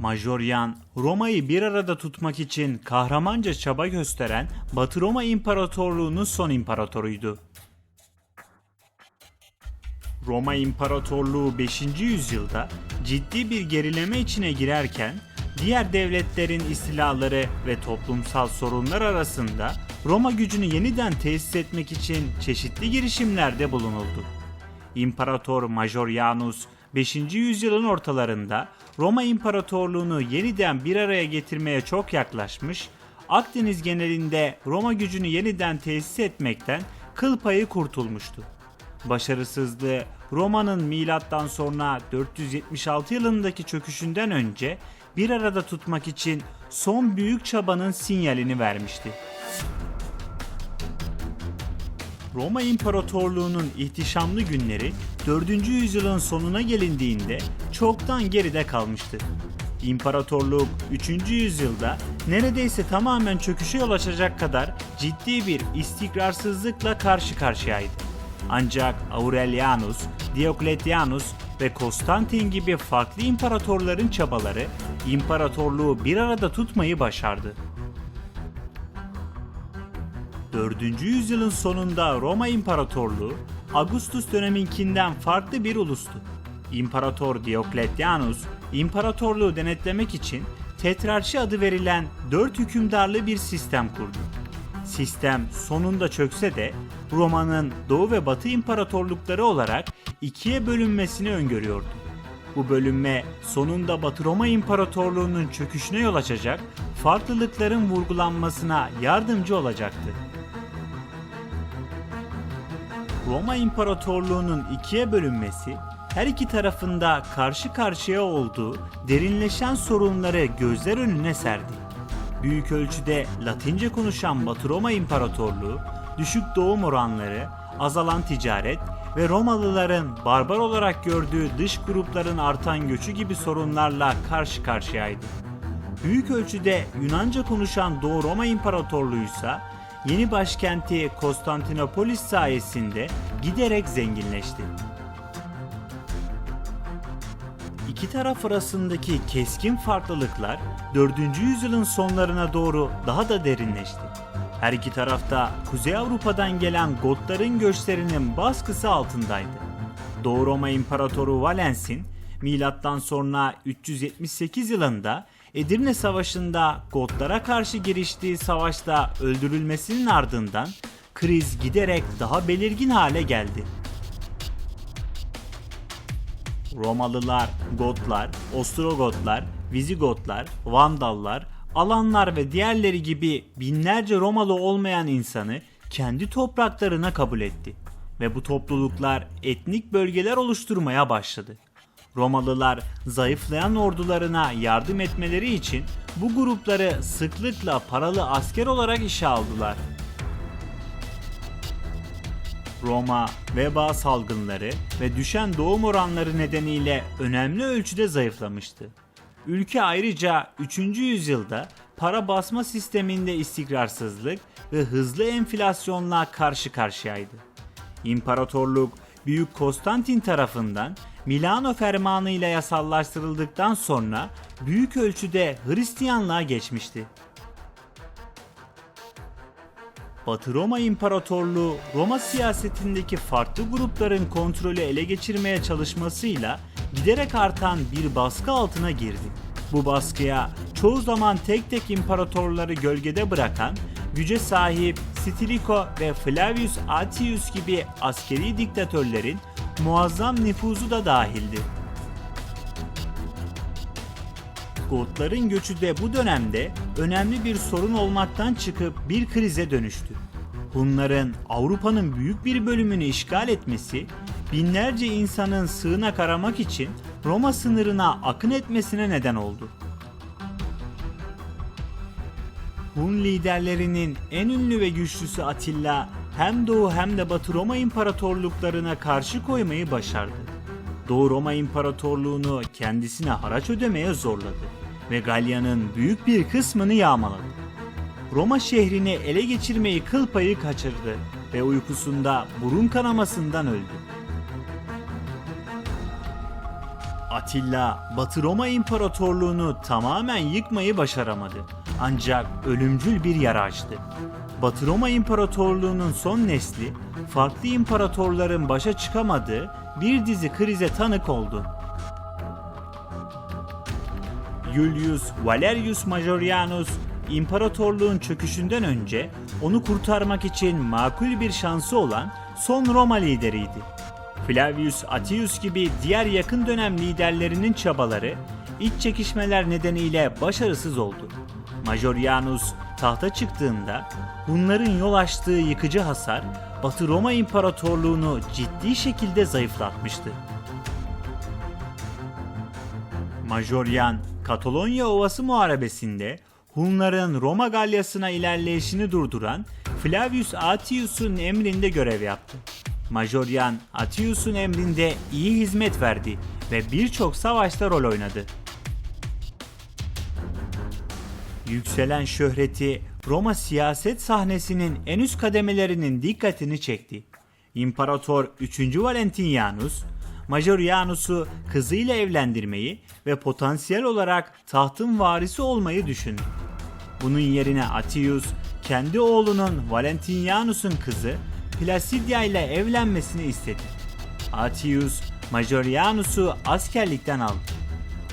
Majoryan, Roma'yı bir arada tutmak için kahramanca çaba gösteren Batı Roma İmparatorluğu'nun son imparatoruydu. Roma İmparatorluğu 5. yüzyılda ciddi bir gerileme içine girerken diğer devletlerin istilaları ve toplumsal sorunlar arasında Roma gücünü yeniden tesis etmek için çeşitli girişimlerde bulunuldu. İmparator Majorianus 5. yüzyılın ortalarında Roma İmparatorluğunu yeniden bir araya getirmeye çok yaklaşmış, Akdeniz genelinde Roma gücünü yeniden tesis etmekten kıl payı kurtulmuştu. Başarısızlığı Roma'nın milattan sonra 476 yılındaki çöküşünden önce bir arada tutmak için son büyük çabanın sinyalini vermişti. Roma İmparatorluğu'nun ihtişamlı günleri 4. yüzyılın sonuna gelindiğinde çoktan geride kalmıştı. İmparatorluk 3. yüzyılda neredeyse tamamen çöküşe yol açacak kadar ciddi bir istikrarsızlıkla karşı karşıyaydı. Ancak Aurelianus, Diocletianus ve Konstantin gibi farklı imparatorların çabaları imparatorluğu bir arada tutmayı başardı. 4. yüzyılın sonunda Roma İmparatorluğu Augustus döneminkinden farklı bir ulustu. İmparator Diocletianus imparatorluğu denetlemek için Tetrarşi adı verilen dört hükümdarlı bir sistem kurdu. Sistem sonunda çökse de Roma'nın Doğu ve Batı imparatorlukları olarak ikiye bölünmesini öngörüyordu. Bu bölünme sonunda Batı Roma İmparatorluğu'nun çöküşüne yol açacak, farklılıkların vurgulanmasına yardımcı olacaktı. Roma İmparatorluğu'nun ikiye bölünmesi, her iki tarafında karşı karşıya olduğu derinleşen sorunları gözler önüne serdi. Büyük ölçüde Latince konuşan Batı Roma İmparatorluğu, düşük doğum oranları, azalan ticaret ve Romalıların barbar olarak gördüğü dış grupların artan göçü gibi sorunlarla karşı karşıyaydı. Büyük ölçüde Yunanca konuşan Doğu Roma İmparatorluğu ise yeni başkenti Konstantinopolis sayesinde giderek zenginleşti. İki taraf arasındaki keskin farklılıklar 4. yüzyılın sonlarına doğru daha da derinleşti. Her iki tarafta Kuzey Avrupa'dan gelen Gotların göçlerinin baskısı altındaydı. Doğu Roma İmparatoru Valens'in milattan sonra 378 yılında Edirne Savaşı'nda Gotlara karşı giriştiği savaşta öldürülmesinin ardından kriz giderek daha belirgin hale geldi. Romalılar, Gotlar, Ostrogotlar, Vizigotlar, Vandallar, Alanlar ve diğerleri gibi binlerce Romalı olmayan insanı kendi topraklarına kabul etti ve bu topluluklar etnik bölgeler oluşturmaya başladı. Romalılar zayıflayan ordularına yardım etmeleri için bu grupları sıklıkla paralı asker olarak işe aldılar. Roma, veba salgınları ve düşen doğum oranları nedeniyle önemli ölçüde zayıflamıştı. Ülke ayrıca 3. yüzyılda para basma sisteminde istikrarsızlık ve hızlı enflasyonla karşı karşıyaydı. İmparatorluk Büyük Konstantin tarafından Milano Fermanı ile yasallaştırıldıktan sonra büyük ölçüde Hristiyanlığa geçmişti. Batı Roma İmparatorluğu Roma siyasetindeki farklı grupların kontrolü ele geçirmeye çalışmasıyla giderek artan bir baskı altına girdi. Bu baskıya çoğu zaman tek tek imparatorları gölgede bırakan, güce sahip Stilicho ve Flavius Atius gibi askeri diktatörlerin muazzam nüfuzu da dahildi. Gotların göçü de bu dönemde önemli bir sorun olmaktan çıkıp bir krize dönüştü. Hunların Avrupa'nın büyük bir bölümünü işgal etmesi, binlerce insanın sığınak aramak için Roma sınırına akın etmesine neden oldu. Hun liderlerinin en ünlü ve güçlüsü Atilla hem Doğu hem de Batı Roma İmparatorluklarına karşı koymayı başardı. Doğu Roma İmparatorluğunu kendisine haraç ödemeye zorladı ve Galya'nın büyük bir kısmını yağmaladı. Roma şehrini ele geçirmeyi kıl payı kaçırdı ve uykusunda burun kanamasından öldü. Atilla, Batı Roma İmparatorluğunu tamamen yıkmayı başaramadı. Ancak ölümcül bir yara açtı. Batı Roma İmparatorluğu'nun son nesli, farklı imparatorların başa çıkamadığı bir dizi krize tanık oldu. Julius Valerius Majorianus imparatorluğun çöküşünden önce onu kurtarmak için makul bir şansı olan son Roma lideriydi. Flavius Attius gibi diğer yakın dönem liderlerinin çabaları iç çekişmeler nedeniyle başarısız oldu. Majorianus tahta çıktığında Hunların yol açtığı yıkıcı hasar Batı Roma İmparatorluğunu ciddi şekilde zayıflatmıştı. Majoryan, Katalonya Ovası Muharebesi'nde Hunların Roma Galyası'na ilerleyişini durduran Flavius Atius'un emrinde görev yaptı. Majoryan, Atius'un emrinde iyi hizmet verdi ve birçok savaşta rol oynadı. Yükselen şöhreti Roma siyaset sahnesinin en üst kademelerinin dikkatini çekti. İmparator 3. Valentinianus, Majorianus'u kızıyla evlendirmeyi ve potansiyel olarak tahtın varisi olmayı düşündü. Bunun yerine Atius, kendi oğlunun Valentinianus'un kızı Placidia ile evlenmesini istedi. Atius, Majorianus'u askerlikten aldı.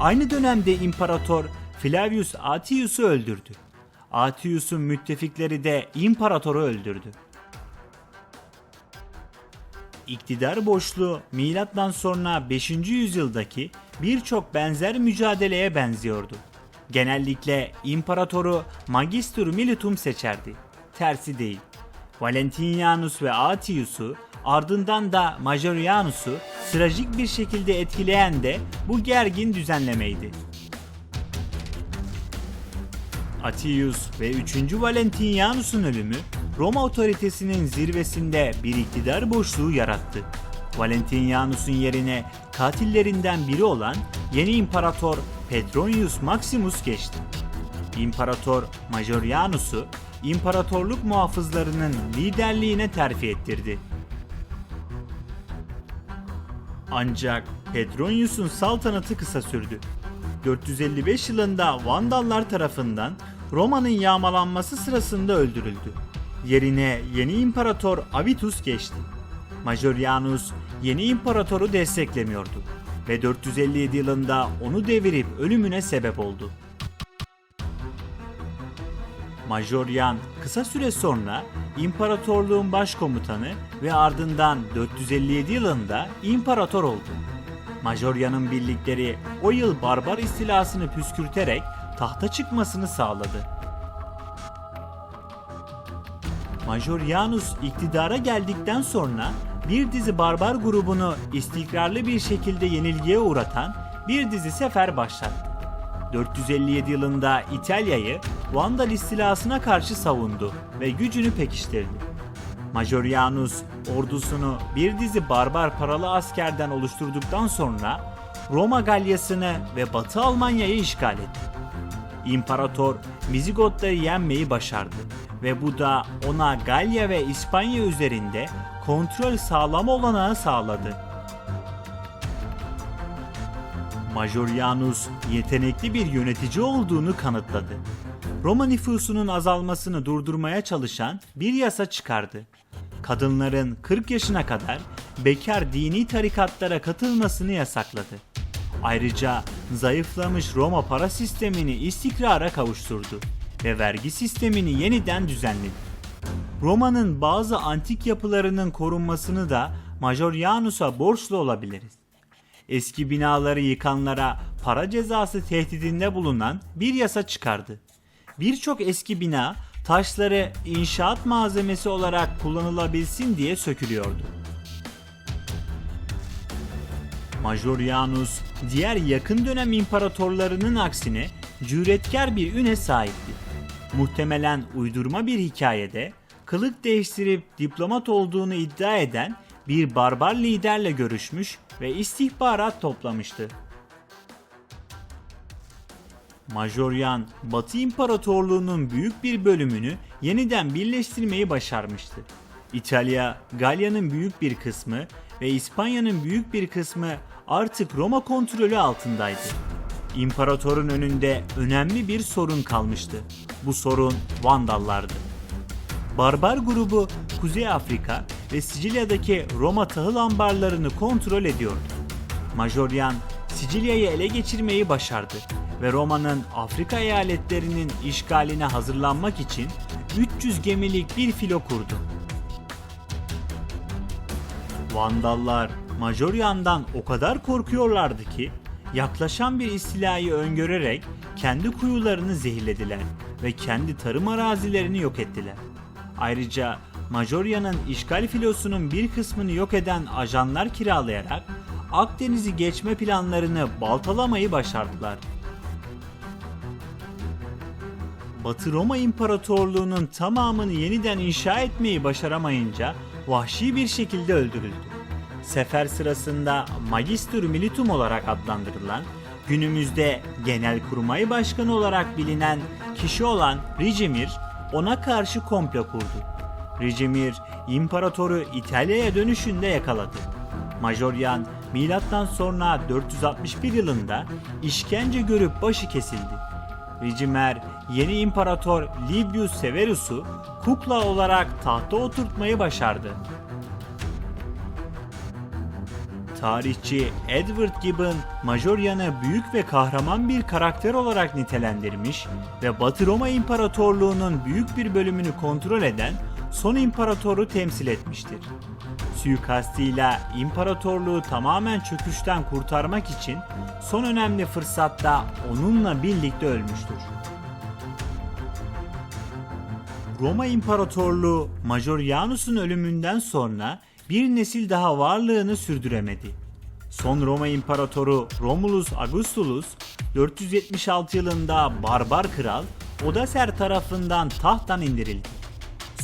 Aynı dönemde imparator Flavius Atius'u öldürdü. Atius'un müttefikleri de imparatoru öldürdü. İktidar boşluğu milattan sonra 5. yüzyıldaki birçok benzer mücadeleye benziyordu. Genellikle imparatoru Magister Militum seçerdi. Tersi değil. Valentinianus ve Atius'u ardından da Majorianus'u trajik bir şekilde etkileyen de bu gergin düzenlemeydi. Atius ve 3. Valentinianus'un ölümü Roma otoritesinin zirvesinde bir iktidar boşluğu yarattı. Valentinianus'un yerine katillerinden biri olan yeni imparator Petronius Maximus geçti. İmparator Majorianus'u imparatorluk muhafızlarının liderliğine terfi ettirdi. Ancak Petronius'un saltanatı kısa sürdü. 455 yılında Vandallar tarafından Roma'nın yağmalanması sırasında öldürüldü. Yerine yeni imparator Avitus geçti. Majorianus yeni imparatoru desteklemiyordu ve 457 yılında onu devirip ölümüne sebep oldu. Majorian kısa süre sonra imparatorluğun başkomutanı ve ardından 457 yılında imparator oldu. Majorian'ın birlikleri o yıl barbar istilasını püskürterek tahta çıkmasını sağladı. Majorianus iktidara geldikten sonra bir dizi barbar grubunu istikrarlı bir şekilde yenilgiye uğratan bir dizi sefer başlattı. 457 yılında İtalya'yı Vandal istilasına karşı savundu ve gücünü pekiştirdi. Majorianus ordusunu bir dizi barbar paralı askerden oluşturduktan sonra Roma Galyası'nı ve Batı Almanya'yı işgal etti. İmparator Vizigotları yenmeyi başardı ve bu da ona Galya ve İspanya üzerinde kontrol sağlama olanağı sağladı. Majorianus yetenekli bir yönetici olduğunu kanıtladı. Roma nüfusunun azalmasını durdurmaya çalışan bir yasa çıkardı. Kadınların 40 yaşına kadar bekar dini tarikatlara katılmasını yasakladı. Ayrıca zayıflamış Roma para sistemini istikrara kavuşturdu ve vergi sistemini yeniden düzenledi. Roma'nın bazı antik yapılarının korunmasını da Majorianus'a borçlu olabiliriz. Eski binaları yıkanlara para cezası tehdidinde bulunan bir yasa çıkardı. Birçok eski bina taşları inşaat malzemesi olarak kullanılabilsin diye sökülüyordu. Majorianus diğer yakın dönem imparatorlarının aksine cüretkar bir üne sahipti. Muhtemelen uydurma bir hikayede kılık değiştirip diplomat olduğunu iddia eden bir barbar liderle görüşmüş ve istihbarat toplamıştı. Majoryan, Batı İmparatorluğu'nun büyük bir bölümünü yeniden birleştirmeyi başarmıştı. İtalya, Galya'nın büyük bir kısmı ve İspanya'nın büyük bir kısmı artık Roma kontrolü altındaydı. İmparatorun önünde önemli bir sorun kalmıştı. Bu sorun Vandallardı. Barbar grubu Kuzey Afrika ve Sicilya'daki Roma tahıl ambarlarını kontrol ediyordu. Majoryan Sicilya'yı ele geçirmeyi başardı ve Roma'nın Afrika eyaletlerinin işgaline hazırlanmak için 300 gemilik bir filo kurdu. Vandallar Majoryan'dan o kadar korkuyorlardı ki yaklaşan bir istilayı öngörerek kendi kuyularını zehirlediler ve kendi tarım arazilerini yok ettiler. Ayrıca Majorya'nın işgal filosunun bir kısmını yok eden ajanlar kiralayarak Akdeniz'i geçme planlarını baltalamayı başardılar. Batı Roma İmparatorluğu'nun tamamını yeniden inşa etmeyi başaramayınca vahşi bir şekilde öldürüldü. Sefer sırasında Magister Militum olarak adlandırılan, günümüzde Genelkurmay Başkanı olarak bilinen kişi olan Ricimir ona karşı komplo kurdu. Ricimir, imparatoru İtalya'ya dönüşünde yakaladı. Majoryan, milattan sonra 461 yılında işkence görüp başı kesildi. Ricimer yeni imparator Livius Severus'u kukla olarak tahta oturtmayı başardı. Tarihçi Edward Gibbon Majoryan'ı büyük ve kahraman bir karakter olarak nitelendirmiş ve Batı Roma İmparatorluğu'nun büyük bir bölümünü kontrol eden son imparatoru temsil etmiştir. Suikastıyla imparatorluğu tamamen çöküşten kurtarmak için son önemli fırsatta onunla birlikte ölmüştür. Roma İmparatorluğu Majorianus'un ölümünden sonra bir nesil daha varlığını sürdüremedi. Son Roma İmparatoru Romulus Augustulus 476 yılında barbar kral Odaser tarafından tahttan indirildi.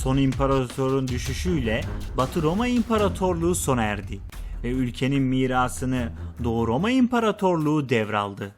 Son imparatorun düşüşüyle Batı Roma İmparatorluğu sona erdi ve ülkenin mirasını Doğu Roma İmparatorluğu devraldı.